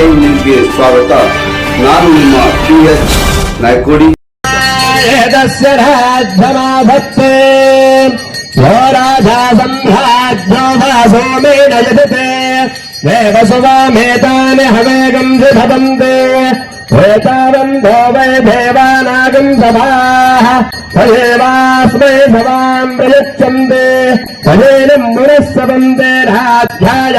ಸ್ವಾಗತ ನಾನು ನಿಮ್ಮ ಪಿ ಎಚ್ ನಾಯ್ಕೋಡಿ एतस्य राज्यमाधत्ते यो राजा सम्राज्ञो वासो मे नयजते देवसुवामेतानि हवेगम् विभवन्ते एतावन्तो वै देवानागम् सभाः तदेवास्मै सभाम् प्रयच्छन्ते तदेनम् पुरस्तवन्ते राज्याय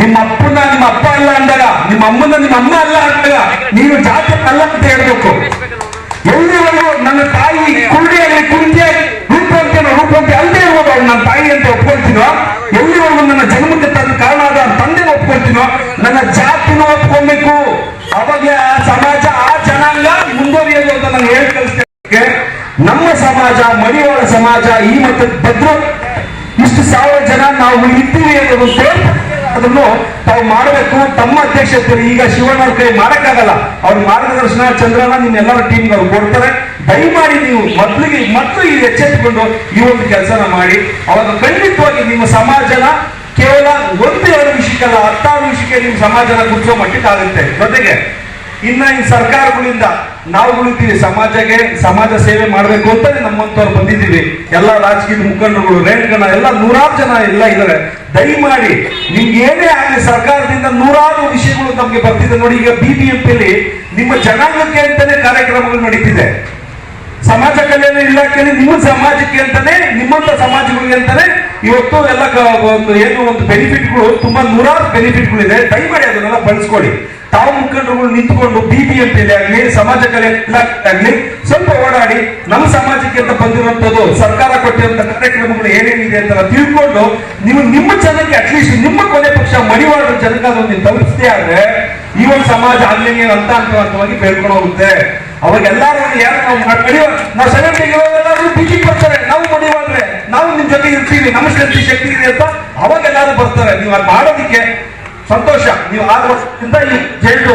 ನಿಮ್ಮ ಅಪ್ಪನ ನಿಮ್ಮ ಅಪ್ಪ ಅಲ್ಲ ಅಂದಾಗ, ನಿಮ್ಮ ಅಮ್ಮನ ನಿಮ್ಮ ಅಮ್ಮ ಅಲ್ಲ ಅಂದಾಗ ನೀನು ಜಾತಿ ಅಲ್ಲ ಅಂತ ಹೇಳ್ಬೇಕು ಎಲ್ಲಿವರೆಗೂ ನನ್ನ ತಾಯಿ ಕುಂಡಿಯಲ್ಲಿ ಕುಂತಿಯಾಗಿ ರೂಪಂತೆ ರೂಪಂತೆ ಅಲ್ಲದೆ ಇರುವಾಗ ನನ್ನ ತಾಯಿ ಅಂತ ಒಪ್ಕೊಳ್ತೀನೋ? ಎಲ್ಲಿವರೆಗೂ ನನ್ನ ಜನ್ಮಕ್ಕೆ ತನ್ನ ಕಾರಣ ಆದ ತಂದೆ ಒಪ್ಕೊಳ್ತೀನೋ? ನನ್ನ ಜಾತಿನೂ ಒಪ್ಕೊಳ್ಬೇಕು. ಅವಾಗ ಸಮಾಜ, ಆ ಜನಾಂಗ ಮುಂದುವರಿಯೋದು ಅಂತ ನಾನು ಹೇಳಿ ಕಲಿಸ್ತೇನೆ ನಮ್ಮ ಸಮಾಜ ಮಡಿವಾಳ ಸಮಾಜ, ಈ ಮತ್ತೆ ಭದ್ರ ಸಾವಿರ ಜನ ನಾವು ಇದ್ದೀವಿ ಅನ್ನೋದು ಅದನ್ನು ತಾವು ಮಾಡಬೇಕು. ತಮ್ಮ ಅಧ್ಯಕ್ಷತೆಯಲ್ಲಿ ಈಗ ಶಿವಣ್ಣ ಅವ್ರ ಕೈ ಮಾಡಕ್ಕಾಗಲ್ಲ. ಅವ್ರ ಮಾರ್ಗದರ್ಶನ ಚಂದ್ರನ ನಿನ್ನೆಲ್ಲರ ಟೀಮ್ ಅವ್ರು ಕೊಡ್ತಾರೆ. ದಯಮಾಡಿ ನೀವು ಮೊದಲಿಗೆ ಮೊದಲು ಎಚ್ಚೆತ್ತುಕೊಂಡು ಈ ಒಂದು ಕೆಲಸನ ಮಾಡಿ. ಅವಾಗ ಖಂಡಿತವಾಗಿ ನಿಮ್ಮ ಸಮಾಜನ ಕೇವಲ ಒಂದು ಎರಡು ವಿಷಯಕ್ಕಲ್ಲ ಹತ್ತಾರು ವಿಷಯಕ್ಕೆ ನಿಮ್ಮ ಸಮಾಜನ ಗುರುತಿಸುವ ಮಟ್ಟಕ್ಕಾಗುತ್ತೆ ಜೊತೆಗೆ ಇನ್ನ ಈ ಸರ್ಕಾರಗಳಿಂದ ನಾವುಗಳಿದ್ದೀವಿ ಸಮಾಜಕ್ಕೆ ಸಮಾಜ ಸೇವೆ ಮಾಡಬೇಕು ಅಂತಾನೆ ನಮ್ಮಂತವ್ರು ಬಂದಿದ್ದೀವಿ. ಎಲ್ಲ ರಾಜಕೀಯ ಮುಖಂಡರುಗಳು ರೇಣುಗಣ ಎಲ್ಲ ನೂರಾರು ಜನ ಎಲ್ಲ ಇದ್ದಾರೆ. ದಯಮಾಡಿ ನಿಮ್ಗೆ ಏನೇ ಆಗಲಿ, ಸರ್ಕಾರದಿಂದ ನೂರಾರು ವಿಷಯಗಳು ನಮ್ಗೆ ಬರ್ತಿದೆ. ನೋಡಿ, ಈಗ ಬಿ ಬಿ ಎಂ ಪಿಲಿ ನಿಮ್ಮ ಜನಾಂಗಕ್ಕೆ ಅಂತಾನೆ ಕಾರ್ಯಕ್ರಮಗಳು ನಡೀತಿದೆ. ಸಮಾಜ ಕಲ್ಯಾಣ ಇಲಾಖೆಯಲ್ಲಿ ನಿಮ್ಮ ಸಮಾಜಕ್ಕೆ ಅಂತಾನೆ ನಿಮ್ಮಂತ ಸಮಾಜಗಳಿಗೆ ಅಂತಾನೆ ಇವತ್ತು ಎಲ್ಲ ಒಂದು ಏನು ಒಂದು ಬೆನಿಫಿಟ್ಗಳು ತುಂಬಾ ನೂರಾರು ಬೆನಿಫಿಟ್ಗಳು ಇದೆ ದಯಮಾಡಿ ಅದನ್ನೆಲ್ಲ ಬಳಸ್ಕೊಳ್ಳಿ. ತಾವು ಮುಖಂಡರುಗಳು ನಿಂತ್ಕೊಂಡು ಬಿಬಿಎಂಪಿ ಆಗ್ಲಿ, ಸಮಾಜ ಕಲ್ಯಾಣ ಇಲಾಖೆ ಆಗ್ಲಿ, ಸ್ವಲ್ಪ ಓಡಾಡಿ, ನಮ್ಮ ಸಮಾಜಕ್ಕೆ ಅಂತ ಬಂದಿರುವಂತದ್ದು ಸರ್ಕಾರ ಕೊಟ್ಟಿರುವಂತ ಕಾರ್ಯಕ್ರಮಗಳು ಏನೇನಿದೆ ಅಂತ ತಿಳ್ಕೊಂಡು, ನೀವು ನಿಮ್ಮ ಜನಕ್ಕೆ ಅಟ್ಲೀಸ್ಟ್ ನಿಮ್ಮ ಕೊನೆ ಪಕ್ಷ ಮಡಿವಾಡ ಜನಕ್ಕೆ ಅದನ್ನು ತಲುಪಿಸದೇ ಆದ್ರೆ, ಈ ಒಂದು ಸಮಾಜ ಅಲ್ಲಿಗೆ ಅಂತ ಹಂತವಾಗಿ ಬೆಳ್ಕೊಂಡು ಹೋಗುತ್ತೆ. ಅವಾಗ ಎಲ್ಲರೂ ಯಾರು ನಾವು ಮಡಿವಾಳ ನಾವು ಸೆಲೆಬ್ರಿಟಿ ಬಿಜೆಪಿ ಬಿಜಿ ಬರ್ತಾರೆ ನಾವು ಮಡಿವಾಳ್ರೆ. ನಾವು ನಿಮ್ ಜೊತೆ ಇರ್ತೀವಿ, ನಮ್ಮ ಶಕ್ತಿ ಶಕ್ತಿ ಇದೆ ಅಂತ ಅವಾಗ ಎಲ್ಲಾರು ಬರ್ತಾರೆ. ನೀವು ಅದು ಮಾಡೋದಕ್ಕೆ ಸಂತೋಷ. ನೀವು ಆರು ವರ್ಷದಿಂದ ಈ ಜೈಲು